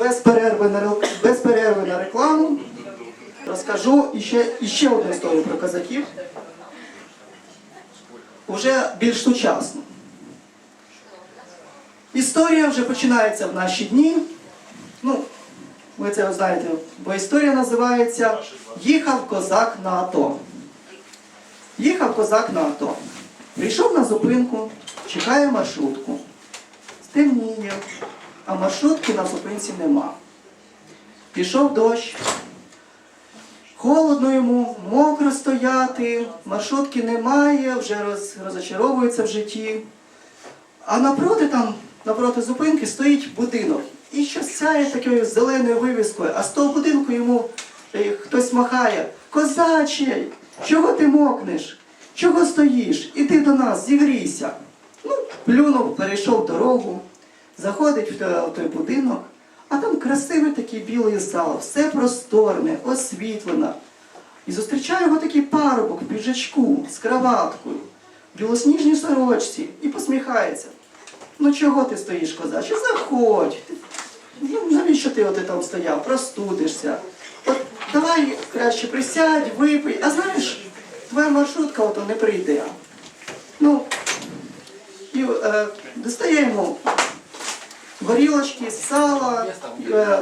без перерви на, без перерви на рекламу розкажу іще, іще одну історію про козаків. Уже більш сучасну. Історія вже починається в наші дні. Ну, ви це знаєте, бо історія називається Їхав козак на АТО. Їхав козак на АТО. Прийшов на зупинку, чекає маршрутку. Стемніє, а маршрутки на зупинці нема. Пішов дощ. Холодно йому, мокро стояти, маршрутки немає, вже роз, розочаровується в житті. А напроти там, напроти зупинки, стоїть будинок. І щось сяє такою зеленою вивіскою, а з того будинку йому е, хтось махає. Козачий, чого ти мокнеш? Чого стоїш? Іди до нас, зігрійся. Ну, плюнув, перейшов дорогу, заходить в той будинок, а там красивий такий білий зал, все просторне, освітлено. І зустрічає його такий парубок в піджачку з краваткою, в білосніжній сорочці і посміхається. Ну чого ти стоїш, козаче? Заходь. Ну, навіщо ти оти там стояв? Простудишся. От давай краще присядь, випий. А знаєш, твоя маршрутка ото не прийде. Ну, і е, достає горілочки, сала, е,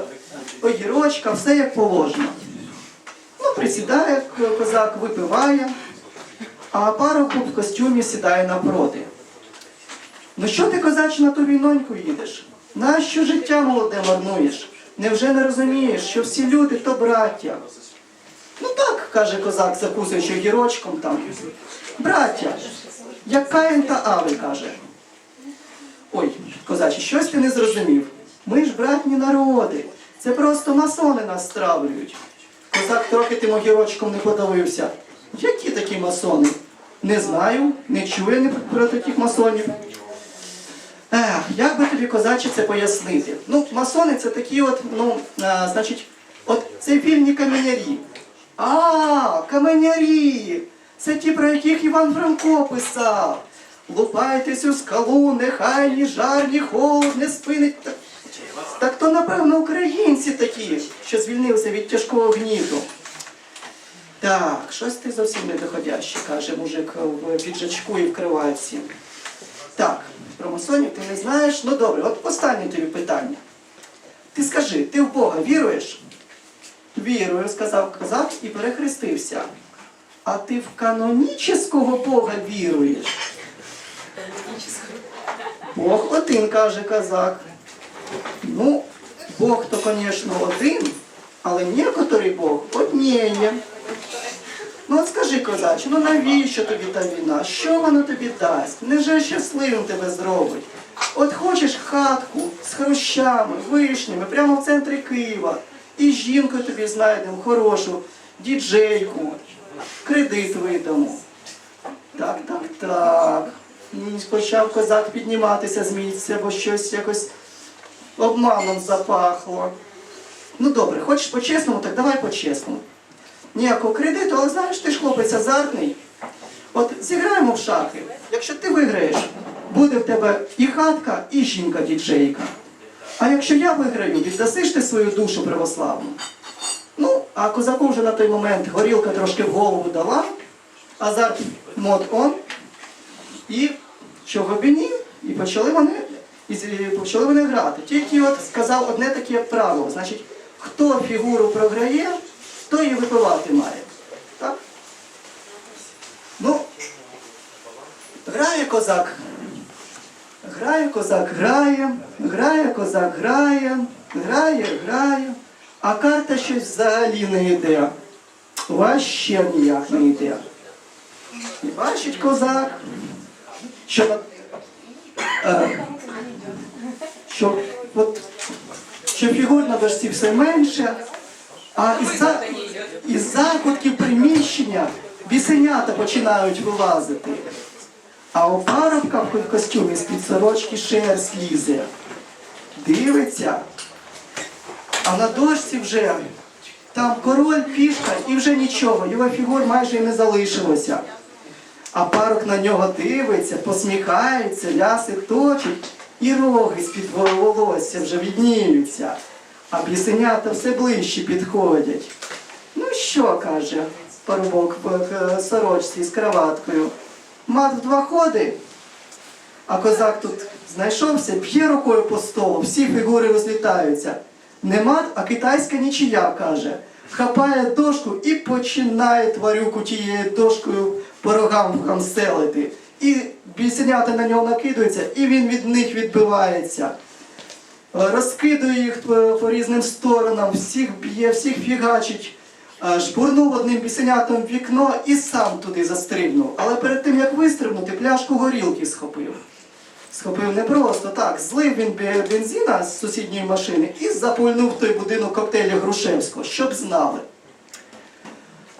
огірочка, все як положено. Ну, присідає козак, випиває, а парубок в костюмі сідає напроти. Ну що ти, козач, на ту війноньку їдеш? Нащо життя молоде марнуєш? Невже не розумієш, що всі люди то браття? Ну так, каже козак, закусуючи гірочком там. Браття, як Каїн та Авель, каже. Ой, козаче, щось ти не зрозумів. Ми ж братні народи. Це просто масони нас стравлюють. Козак трохи тим огірочком не подавився. Які такі масони? Не знаю, не чую ні про таких масонів. Ех, як би тобі козаче це пояснити? Ну, масони це такі от, ну, а, значить, от це вільні каменярі. А, каменярі! Це ті, про яких Іван Франко писав. Лупайтесь у скалу, нехай ні жар, ні холод не спинить. Так, то, напевно, українці такі, що звільнилися від тяжкого гніту. Так, щось ти зовсім недоходяще, каже мужик в піджачку і в криватці. Так, про масонів ти не знаєш. Ну добре, от останнє тобі питання. Ти скажи, ти в Бога віруєш? Вірую, сказав козак і перехрестився. А ти в канонічного Бога віруєш? Бог один, каже козак. Ну, Бог то, звісно, один, але некоторий Бог одніє. Ну от скажи, козаче, ну навіщо тобі та війна? Що вона тобі дасть? Неже щасливим тебе зробить? От хочеш хатку з хрущами, вишнями, прямо в центрі Києва. І жінку тобі знайдемо хорошу, діджейку, кредит видамо. Так, так, так. М, Почав козак підніматися з місця, бо щось якось обманом запахло. Ну добре, хочеш по-чесному, так давай по-чесному. Ніякого кредиту, але знаєш, ти ж хлопець азартний. От зіграємо в шахи. Якщо ти виграєш, буде в тебе і хатка, і жінка діджейка. А якщо я виграю, віддасиш ти свою душу православну. Ну, а козаку вже на той момент горілка трошки в голову дала, азарт мод он. І чого б і почали вони, і почали вони грати. Тільки от сказав одне таке правило. Значить, хто фігуру програє, той і випивати має. Так? Ну, грає козак. Грає козак, грає, грає козак, грає, грає, грає, а карта щось взагалі не йде. Ваще ніяк не йде. І бачить козак, що, е, що, от, що фігур на дошці все менше, а із, за, із закутків приміщення бісенята починають вилазити. А у парубка в костюмі з-під сорочки шерсть лізе. Дивиться, а на дошці вже там король, пішка і вже нічого, його фігур майже і не залишилося. А парок на нього дивиться, посміхається, ляси точить, і роги з-під волосся вже відніються. а пісенята все ближче підходять. Ну що, каже парубок в е, сорочці з краваткою. Мат в два ходи. А козак тут знайшовся, б'є рукою по столу, всі фігури розлітаються. Не мат, а китайська нічия, каже. Хапає дошку і починає тварюку тією дошкою по рогам хамселити. І бісенята на нього накидаються, і він від них відбивається. Е, Розкидує їх по, по різним сторонам, всіх б'є, всіх фігачить. Е, Жбурнув одним бісенятом вікно і сам туди застрибнув. Але перед тим як вистрибнути, пляшку горілки схопив. Схопив не просто так, злив він бензина з сусідньої машини і запульнув той будинок коктейлі Грушевського, щоб знали.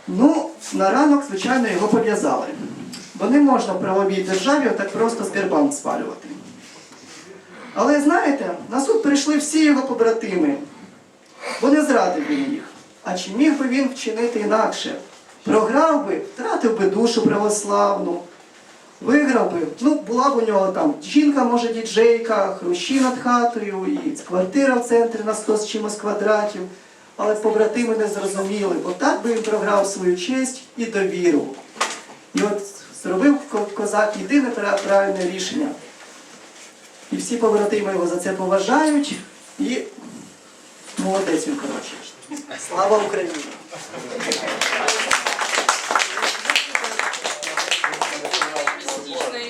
Ну, на ранок, звичайно, його пов'язали. Бо не можна в правовій державі так просто Сбербанк спалювати. Але знаєте, на суд прийшли всі його побратими, бо не зрадив він їх. А чи міг би він вчинити інакше? Програв би, втратив би душу православну, виграв би, ну, була б у нього там жінка, може, діджейка, хрущі над хатою, і квартира в центрі на 100 з чимось квадратів. Але побратими не зрозуміли, бо так би він програв свою честь і довіру. І от зробив козак єдине пра- правильне рішення. І всі побратими його за це поважають. І молодець він, коротше. Слава Україні!